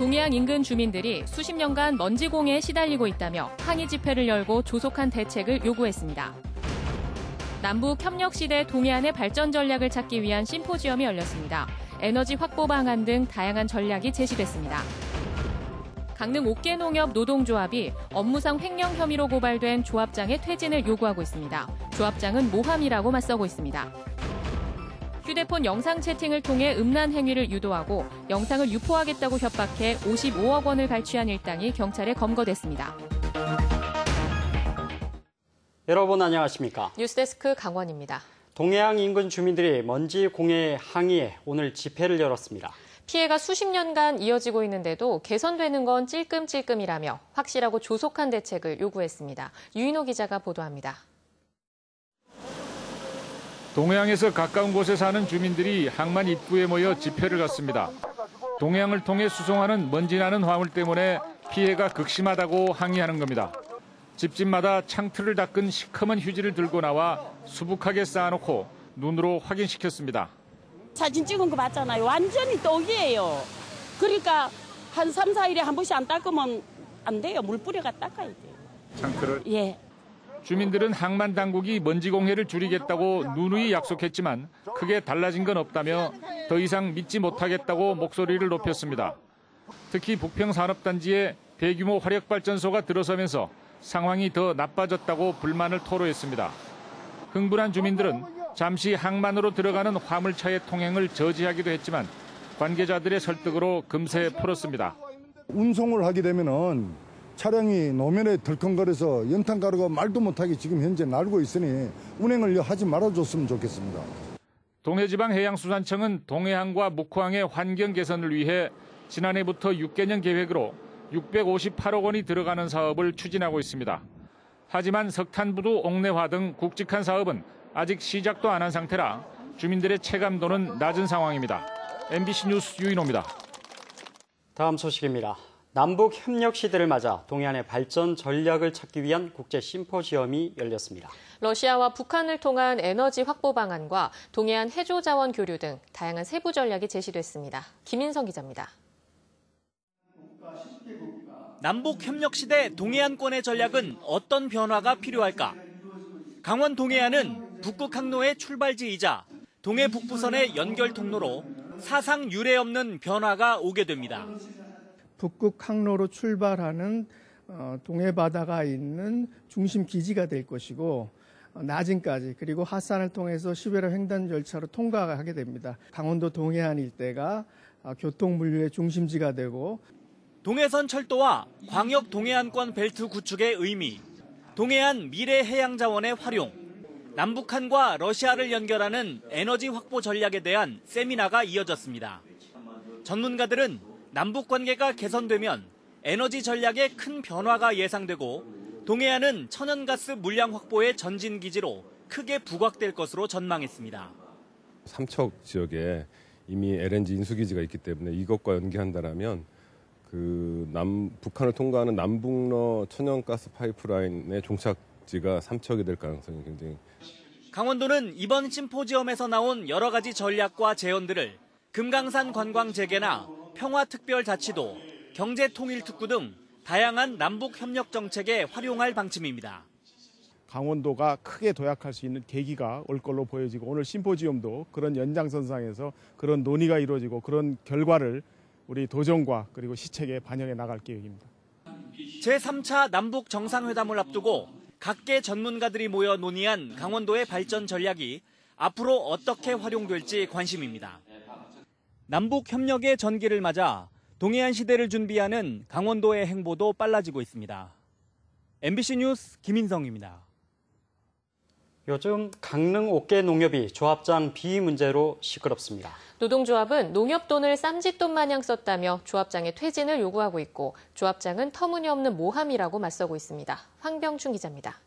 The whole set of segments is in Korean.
동해안 인근 주민들이 수십 년간 먼지 공해에 시달리고 있다며 항의 집회를 열고 조속한 대책을 요구했습니다. 남북 협력 시대 동해안의 발전 전략을 찾기 위한 심포지엄이 열렸습니다. 에너지 확보 방안 등 다양한 전략이 제시됐습니다. 강릉 옥계농협 노동조합이 업무상 횡령 혐의로 고발된 조합장의 퇴진을 요구하고 있습니다. 조합장은 모함이라고 맞서고 있습니다. 휴대폰 영상 채팅을 통해 음란 행위를 유도하고 영상을 유포하겠다고 협박해 55억 원을 갈취한 일당이 경찰에 검거됐습니다. 여러분 안녕하십니까? 뉴스데스크 강원입니다. 동해안 인근 주민들이 먼지 공해 항의에 오늘 집회를 열었습니다. 피해가 수십 년간 이어지고 있는데도 개선되는 건 찔끔찔끔이라며 확실하고 조속한 대책을 요구했습니다. 유인호 기자가 보도합니다. 동해안에서 가까운 곳에 사는 주민들이 항만 입구에 모여 집회를 갔습니다. 동해안을 통해 수송하는 먼지 나는 화물 때문에 피해가 극심하다고 항의하는 겁니다. 집집마다 창틀을 닦은 시커먼 휴지를 들고 나와 수북하게 쌓아놓고 눈으로 확인시켰습니다. 사진 찍은 거 봤잖아요. 완전히 떡이에요. 그러니까 한 3, 4일에 한 번씩 안 닦으면 안 돼요. 물 뿌려가 닦아야 돼요. 창틀을? 예. 주민들은 항만 당국이 먼지 공해를 줄이겠다고 누누이 약속했지만 크게 달라진 건 없다며 더 이상 믿지 못하겠다고 목소리를 높였습니다. 특히 북평산업단지에 대규모 화력발전소가 들어서면서 상황이 더 나빠졌다고 불만을 토로했습니다. 흥분한 주민들은 잠시 항만으로 들어가는 화물차의 통행을 저지하기도 했지만 관계자들의 설득으로 금세 풀었습니다. 운송을 하게 되면은 차량이 노면에 덜컹거려서 연탄가루가 말도 못하게 지금 현재 날고 있으니 운행을 하지 말아줬으면 좋겠습니다. 동해지방해양수산청은 동해안과 묵호항의 환경 개선을 위해 지난해부터 6개년 계획으로 658억 원이 들어가는 사업을 추진하고 있습니다. 하지만 석탄부두 옥내화 등 굵직한 사업은 아직 시작도 안 한 상태라 주민들의 체감도는 낮은 상황입니다. MBC 뉴스 유인호입니다. 다음 소식입니다. 남북 협력 시대를 맞아 동해안의 발전 전략을 찾기 위한 국제 심포지엄이 열렸습니다. 러시아와 북한을 통한 에너지 확보 방안과 동해안 해조 자원 교류 등 다양한 세부 전략이 제시됐습니다. 김인성 기자입니다. 남북 협력 시대 동해안권의 전략은 어떤 변화가 필요할까? 강원 동해안은 북극 항로의 출발지이자 동해 북부선의 연결 통로로 사상 유례 없는 변화가 오게 됩니다. 북극 항로로 출발하는 어, 동해 바다가 있는 중심 기지가 될 것이고 어, 나진까지 그리고 하산을 통해서 시베리아 횡단 열차로 통과하게 됩니다. 강원도 동해안 일대가 어, 교통 물류의 중심지가 되고 동해선 철도와 광역 동해안권 벨트 구축의 의미, 동해안 미래 해양 자원의 활용, 남북한과 러시아를 연결하는 에너지 확보 전략에 대한 세미나가 이어졌습니다. 전문가들은 남북 관계가 개선되면 에너지 전략에 큰 변화가 예상되고 동해안은 천연가스 물량 확보의 전진 기지로 크게 부각될 것으로 전망했습니다. 삼척 지역에 이미 LNG 인수기지가 있기 때문에 이것과 연계한다면 그 남, 북한을 통과하는 남북러 천연가스 파이프라인의 종착지가 삼척이 될 가능성이 굉장히 강원도는 이번 심포지엄에서 나온 여러 가지 전략과 제언들을 금강산 관광 재개나 평화특별자치도, 경제통일특구 등 다양한 남북 협력 정책에 활용할 방침입니다. 강원도가 크게 도약할 수 있는 계기가 올 걸로 보여지고 오늘 심포지엄도 그런 연장선상에서 그런 논의가 이루어지고 그런 결과를 우리 도정과 그리고 시책에 반영해 나갈 계획입니다. 제3차 남북 정상회담을 앞두고 각계 전문가들이 모여 논의한 강원도의 발전 전략이 앞으로 어떻게 활용될지 관심입니다. 남북 협력의 전기를 맞아 동해안 시대를 준비하는 강원도의 행보도 빨라지고 있습니다. MBC 뉴스 김인성입니다. 요즘 강릉 옥계 농협이 조합장 비위 문제로 시끄럽습니다. 노동조합은 농협 돈을 쌈짓돈 마냥 썼다며 조합장의 퇴진을 요구하고 있고 조합장은 터무니없는 모함이라고 맞서고 있습니다. 황병춘 기자입니다.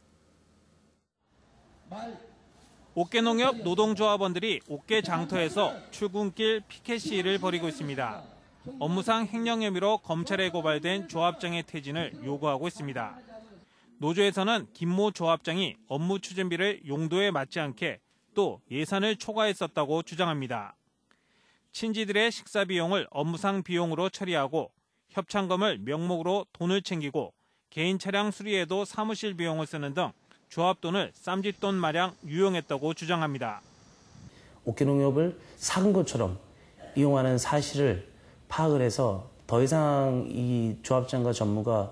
옥계농협 노동조합원들이 옥계 장터에서 출근길 피켓 시위를 벌이고 있습니다. 업무상 횡령 혐의로 검찰에 고발된 조합장의 퇴진을 요구하고 있습니다. 노조에서는 김모 조합장이 업무 추진비를 용도에 맞지 않게 또 예산을 초과했었다고 주장합니다. 친지들의 식사 비용을 업무상 비용으로 처리하고 협찬금을 명목으로 돈을 챙기고 개인 차량 수리에도 사무실 비용을 쓰는 등 조합 돈을 쌈짓돈 마냥 유용했다고 주장합니다. 옥계농협을 사은 것처럼 이용하는 사실을 파악을 해서 더 이상 이 조합장과 전무가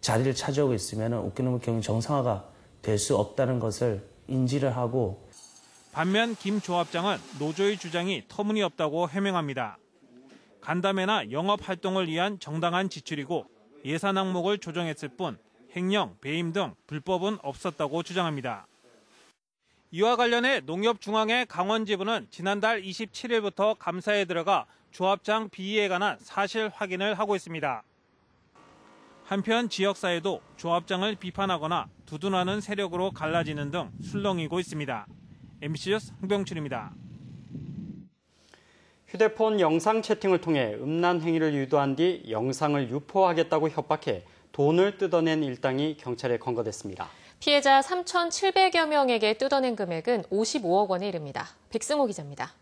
자리를 차지하고 있으면 옥계농협 경영 정상화가 될 수 없다는 것을 인지를 하고 반면 김 조합장은 노조의 주장이 터무니없다고 해명합니다. 간담회나 영업 활동을 위한 정당한 지출이고 예산 항목을 조정했을 뿐 횡령, 배임 등 불법은 없었다고 주장합니다. 이와 관련해 농협중앙회 강원지부는 지난달 27일부터 감사에 들어가 조합장 비위에 관한 사실 확인을 하고 있습니다. 한편 지역사회도 조합장을 비판하거나 두둔하는 세력으로 갈라지는 등 술렁이고 있습니다. MBC 뉴스 홍병출입니다. 휴대폰 영상 채팅을 통해 음란 행위를 유도한 뒤 영상을 유포하겠다고 협박해 돈을 뜯어낸 일당이 경찰에 검거됐습니다. 피해자 3,700여 명에게 뜯어낸 금액은 55억 원에 이릅니다. 백승호 기자입니다.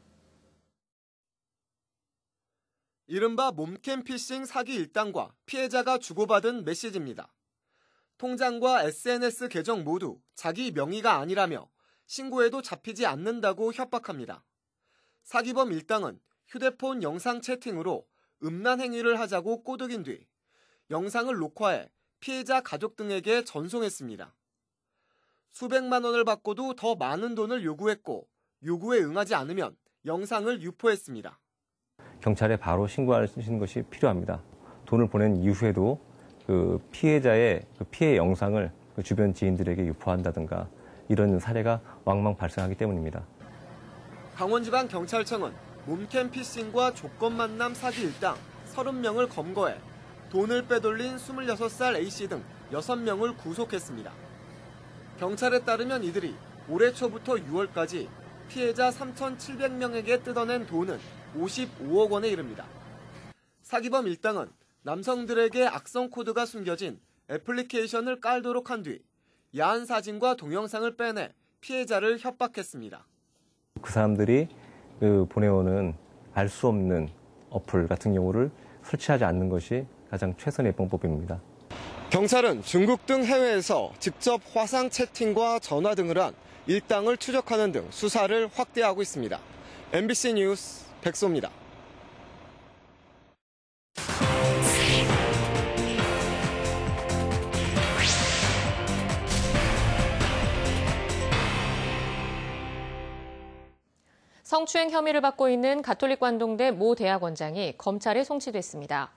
이른바 몸캠 피싱 사기 일당과 피해자가 주고받은 메시지입니다. 통장과 SNS 계정 모두 자기 명의가 아니라며 신고해도 잡히지 않는다고 협박합니다. 사기범 일당은 휴대폰 영상 채팅으로 음란 행위를 하자고 꼬드긴 뒤 영상을 녹화해 피해자 가족 등에게 전송했습니다. 수백만 원을 받고도 더 많은 돈을 요구했고 요구에 응하지 않으면 영상을 유포했습니다. 경찰에 바로 신고하시는 것이 필요합니다. 돈을 보낸 이후에도 그 피해자의 그 피해 영상을 그 주변 지인들에게 유포한다든가 이런 사례가 왕왕 발생하기 때문입니다. 강원지방경찰청은 몸캠 피싱과 조건 만남 사기 일당 30명을 검거해 돈을 빼돌린 26살 A씨 등 6명을 구속했습니다. 경찰에 따르면 이들이 올해 초부터 6월까지 피해자 3,700명에게 뜯어낸 돈은 55억 원에 이릅니다. 사기범 일당은 남성들에게 악성 코드가 숨겨진 애플리케이션을 깔도록 한 뒤 야한 사진과 동영상을 빼내 피해자를 협박했습니다. 그 사람들이 그 보내오는 알 수 없는 어플 같은 경우를 설치하지 않는 것이 가장 최선의 방법입니다. 경찰은 중국 등 해외에서 직접 화상 채팅과 전화 등을 한 일당을 추적하는 등 수사를 확대하고 있습니다. MBC 뉴스 백소입니다. 성추행 혐의를 받고 있는 가톨릭 관동대 모 대학원장이 검찰에 송치됐습니다.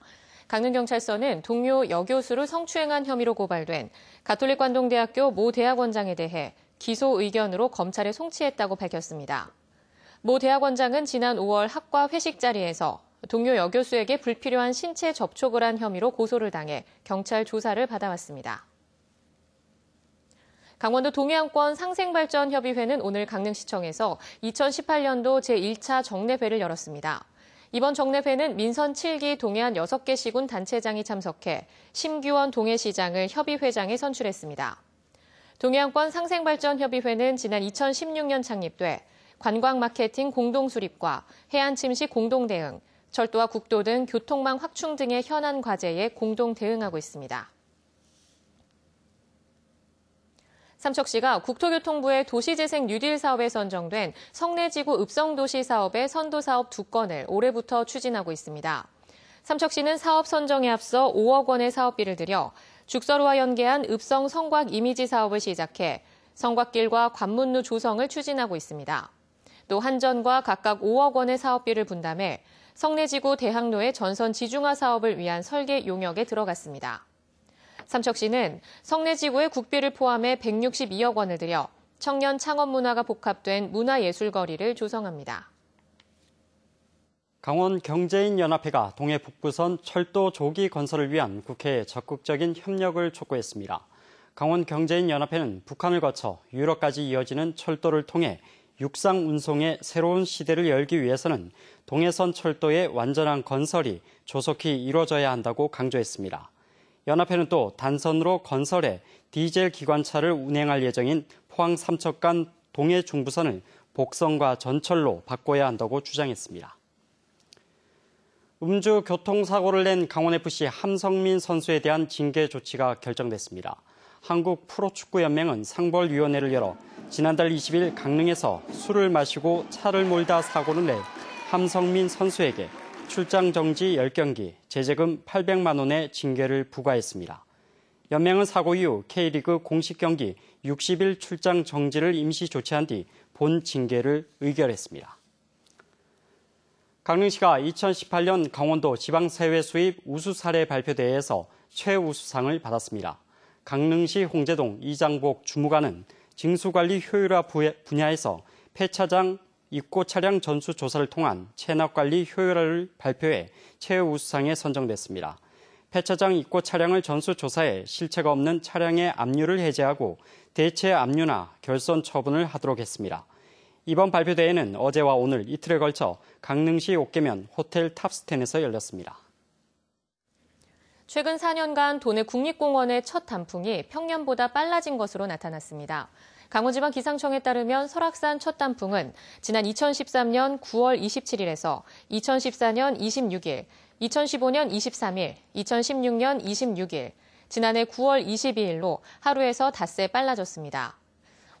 강릉경찰서는 동료 여교수를 성추행한 혐의로 고발된 가톨릭 관동대학교 모 대학원장에 대해 기소 의견으로 검찰에 송치했다고 밝혔습니다. 모 대학원장은 지난 5월 학과 회식 자리에서 동료 여교수에게 불필요한 신체 접촉을 한 혐의로 고소를 당해 경찰 조사를 받아왔습니다. 강원도 동해안권 상생발전협의회는 오늘 강릉시청에서 2018년도 제1차 정례회를 열었습니다. 이번 정례회는 민선 7기 동해안 6개 시군 단체장이 참석해 심규원 동해시장을 협의회장에 선출했습니다. 동해안권 상생발전협의회는 지난 2016년 창립돼 관광 마케팅 공동 수립과 해안 침식 공동 대응, 철도와 국도 등 교통망 확충 등의 현안 과제에 공동 대응하고 있습니다. 삼척시가 국토교통부의 도시재생 뉴딜 사업에 선정된 성내지구 읍성도시 사업의 선도사업 두 건을 올해부터 추진하고 있습니다. 삼척시는 사업 선정에 앞서 5억 원의 사업비를 들여 죽서로와 연계한 읍성 성곽 이미지 사업을 시작해 성곽길과 관문루 조성을 추진하고 있습니다. 또 한전과 각각 5억 원의 사업비를 분담해 성내지구 대학로의 전선 지중화 사업을 위한 설계 용역에 들어갔습니다. 삼척시는 성내지구의 국비를 포함해 162억 원을 들여 청년 창업 문화가 복합된 문화예술거리를 조성합니다. 강원 경제인 연합회가 동해 북부선 철도 조기 건설을 위한 국회에 적극적인 협력을 촉구했습니다. 강원 경제인 연합회는 북한을 거쳐 유럽까지 이어지는 철도를 통해 육상 운송의 새로운 시대를 열기 위해서는 동해선 철도의 완전한 건설이 조속히 이루어져야 한다고 강조했습니다. 연합회는 또 단선으로 건설해 디젤 기관차를 운행할 예정인 포항 삼척 간 동해 중부선을 복선과 전철로 바꿔야 한다고 주장했습니다. 음주 교통사고를 낸 강원FC 함성민 선수에 대한 징계 조치가 결정됐습니다. 한국 프로축구연맹은 상벌위원회를 열어 지난달 20일 강릉에서 술을 마시고 차를 몰다 사고를 낸 함성민 선수에게 출장 정지 10경기, 제재금 800만 원의 징계를 부과했습니다. 연맹은 사고 이후 K리그 공식 경기 60일 출장 정지를 임시 조치한 뒤 본 징계를 의결했습니다. 강릉시가 2018년 강원도 지방세외 수입 우수 사례 발표대회에서 최우수상을 받았습니다. 강릉시 홍제동 이장복 주무관은 징수관리 효율화 분야에서 폐차장 입고 차량 전수 조사를 통한 체납 관리 효율화를 발표해 최우수상에 선정됐습니다. 폐차장 입고 차량을 전수 조사해 실체가 없는 차량의 압류를 해제하고 대체 압류나 결선 처분을 하도록 했습니다. 이번 발표 대회는 어제와 오늘 이틀에 걸쳐 강릉시 옥계면 호텔 탑스텐에서 열렸습니다. 최근 4년간 도내 국립공원의 첫 단풍이 평년보다 빨라진 것으로 나타났습니다. 강원지방 기상청에 따르면 설악산 첫 단풍은 지난 2013년 9월 27일에서 2014년 26일, 2015년 23일, 2016년 26일, 지난해 9월 22일로 하루에서 닷새 빨라졌습니다.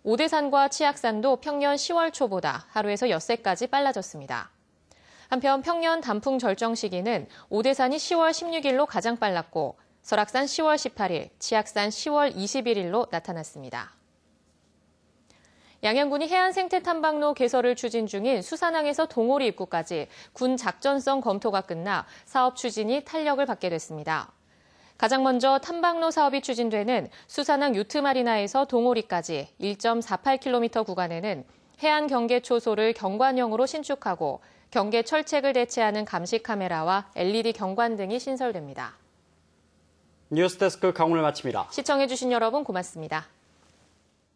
오대산과 치악산도 평년 10월 초보다 하루에서 엿새까지 빨라졌습니다. 한편 평년 단풍 절정 시기는 오대산이 10월 16일로 가장 빨랐고 설악산 10월 18일, 치악산 10월 21일로 나타났습니다. 양양군이 해안 생태 탐방로 개설을 추진 중인 수산항에서 동호리 입구까지 군 작전성 검토가 끝나 사업 추진이 탄력을 받게 됐습니다. 가장 먼저 탐방로 사업이 추진되는 수산항 유트마리나에서 동호리까지 1.48km 구간에는 해안 경계 초소를 경관형으로 신축하고 경계 철책을 대체하는 감시 카메라와 LED 경관 등이 신설됩니다. 뉴스데스크 강원을 마칩니다. 시청해주신 여러분 고맙습니다.